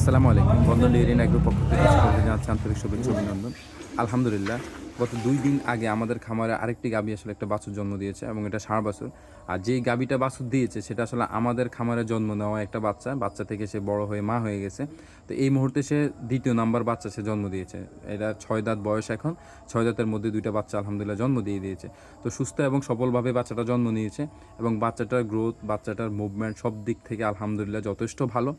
আসসালামু আলাইকুম। বন্ধন dairy agro পক্ষ থেকে সকলকে আন্তরিক শুভেচ্ছা অভিনন্দন। আলহামদুলিল্লাহ। গত দুই দিন আগে আমাদের খামারে আরেকটি গাবি আসলে একটা বাছুর জন্ম দিয়েছে এবং এটা ষাঁড় বাছুর। আর যেই গাবিটা বাছুর দিয়েছে, সেটা আসলে আমাদের খামারে জন্ম নেওয়া একটা বাচ্চা। বাচ্চা থেকে সে বড় হয়ে মা হয়ে গেছে। তো এই মুহূর্তে সে দ্বিতীয় নাম্বার বাচ্চা সে জন্ম দিয়েছে। এটা ছয় দাঁত বয়স এখন। ছয় দাঁতের মধ্যে দুইটা বাচ্চা আলহামদুলিল্লাহ জন্ম দিয়ে দিয়েছে। তো সুস্থ এবং সফলভাবে বাচ্চাটা জন্ম নিয়েছে এবং বাচ্চাটার গ্রোথ বাচ্চাটার মুভমেন্ট সব দিক থেকে আলহামদুলিল্লাহ যথেষ্ট ভালো।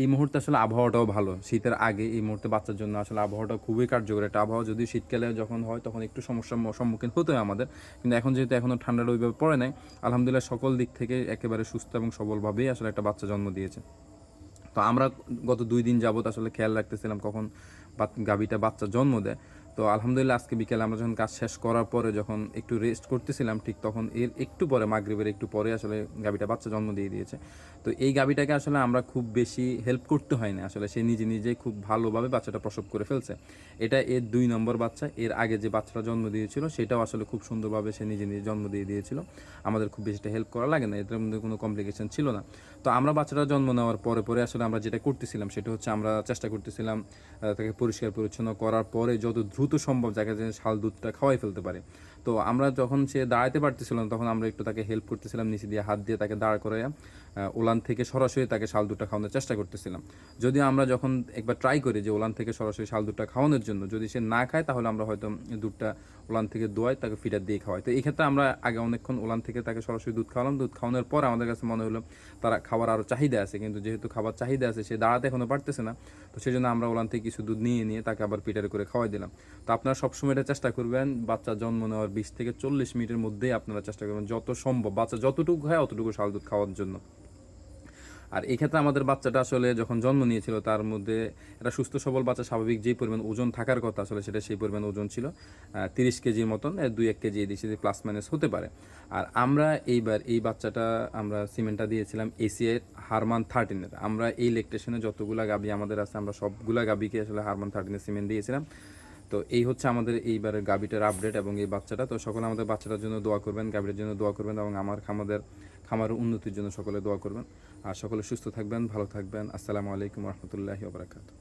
এই মুহূর্তে আসলে আবহাওয়াটাও ভালো। শীতের আগে এই মুহূর্তে বাচ্চার জন্য আসলে আবহাওয়াটা খুবই কার্যকর। একটা আবহাওয়া যদি শীতকালে যখন হয় তখন একটু সমস্যার সম্মুখীন হতে হয় আমাদের। কিন্তু এখন যেহেতু এখনও ঠান্ডাটা ওইভাবে পড়ে নাই, আলহামদুলিল্লাহ সকল দিক থেকে একেবারে সুস্থ এবং সবলভাবেই আসলে একটা বাচ্চা জন্ম দিয়েছে। তো আমরা গত দুই দিন যাবত আসলে খেয়াল রাখতেছিলাম কখন গাভীটা বাচ্চা জন্ম দেয়। তো আলহামদুলিল্লাহ আজকে বিকেলে আমরা যখন কাজ শেষ করার পরে যখন একটু রেস্ট করতেছিলাম, ঠিক তখন এর একটু পরে, মাগরিবের একটু পরে আসলে গাভীটা বাচ্চা জন্ম দিয়ে দিয়েছে। তো এই গাভীটাকে আসলে আমরা খুব বেশি হেল্প করতে হয় না। আসলে সে নিজে নিজে খুব ভালোভাবে বাচ্চাটা প্রসব করে ফেলছে। এটা এর দুই নম্বর বাচ্চা। এর আগে যে বাচ্চাটা জন্ম দিয়েছিল, সেটাও আসলে খুব সুন্দরভাবে সে নিজে নিজে জন্ম দিয়ে দিয়েছিল। আমাদের খুব বেশিটা হেল্প করা লাগে না, এটার মধ্যে কোনো কমপ্লিকেশন ছিল না। তো আমরা বাচ্চাটা জন্ম নেওয়ার পরে পরে আসলে আমরা যেটা করতেছিলাম, সেটা হচ্ছে আমরা চেষ্টা করতেছিলাম তাকে পরিষ্কার পরিচ্ছন্ন করার পরে যত দ্রুত সম্ভব যাকে যেন শাল দুধটা খাওয়াই ফেলতে পারে। তো আমরা যখন সে দাঁড়াতে পারতেছিল না তখন আমরা একটু তাকে হেল্প করতেছিলাম, নিচে দিয়ে হাত দিয়ে তাকে দাঁড় করে ওলান থেকে সরাসরি তাকে শাল দুধটা খাওয়ানোর চেষ্টা করতেছিলাম। যদি আমরা যখন একবার ট্রাই করি যে ওলান থেকে সরাসরি শাল দুধটা খাওয়ানোর জন্য, যদি সে না খায়, তাহলে আমরা হয়তো দুধটা ওলান থেকে দোয়াই তাকে ফিটার দিয়ে খাওয়াই। তো এই ক্ষেত্রে আমরা আগে অনেকক্ষণ ওলান থেকে তাকে সরাসরি দুধ খাওয়ালাম। দুধ খাওয়ানোর পর আমাদের কাছে মনে হলো তারা খাবার আরও চাহিদা আছে, কিন্তু যেহেতু খাবার চাহিদা আছে, সে দাঁড়াতে এখনও পারতেছে না। তো সেই জন্য আমরা ওলান থেকে কিছু দুধ নিয়ে নিয়ে তাকে আবার পিটার করে খাওয়াই দিলাম। তো আপনারা সবসময় এটা চেষ্টা করবেন, বাচ্চা জন্ম নেওয়ার বিশ থেকে চল্লিশ মিনিটের মধ্যেই আপনারা চেষ্টা করবেন যত সম্ভব, বাচ্চা যতটুকু হয় অতটুকু শাল দুধ খাওয়ার জন্য। আর এই ক্ষেত্রে আমাদের বাচ্চাটা আসলে যখন জন্ম নিয়েছিল, তার মধ্যে একটা সুস্থ, সবল বাচ্চা স্বাভাবিক যেই পরিমাণ ওজন থাকার কথা আসলে সেটা সেই পরিমাণ ওজন ছিল তিরিশ কেজির মতন দুই এক কেজি এদিক সেদিক প্লাস মাইনাস হতে পারে। আর আমরা এইবার এই বাচ্চাটা আমরা সিমেন্টটা দিয়েছিলাম এসিআই হারমান থার্টিনের আমরা এই ইলেকট্রিশিয়ানে যতগুলা গাবি আমাদের আছে, আমরা সবগুলা গাবিকে আসলে হারমান থার্টিনের সিমেন্ট দিয়েছিলাম। তো এই হচ্ছে আমাদের এইবারের গাবিটার আপডেট এবং এই বাচ্চাটা। তো সকলে আমাদের বাচ্চাটার জন্য দোয়া করবেন গাবিটার জন্য দোয়া করবেন এবং আমার খামাদের খামারের উন্নতির জন্য সকলে দোয়া করবেন। আর সকলে সুস্থ থাকবেন, ভালো থাকবেন। আসসালামু আলাইকুম রহমতুল্লাহি ওবরাকাতু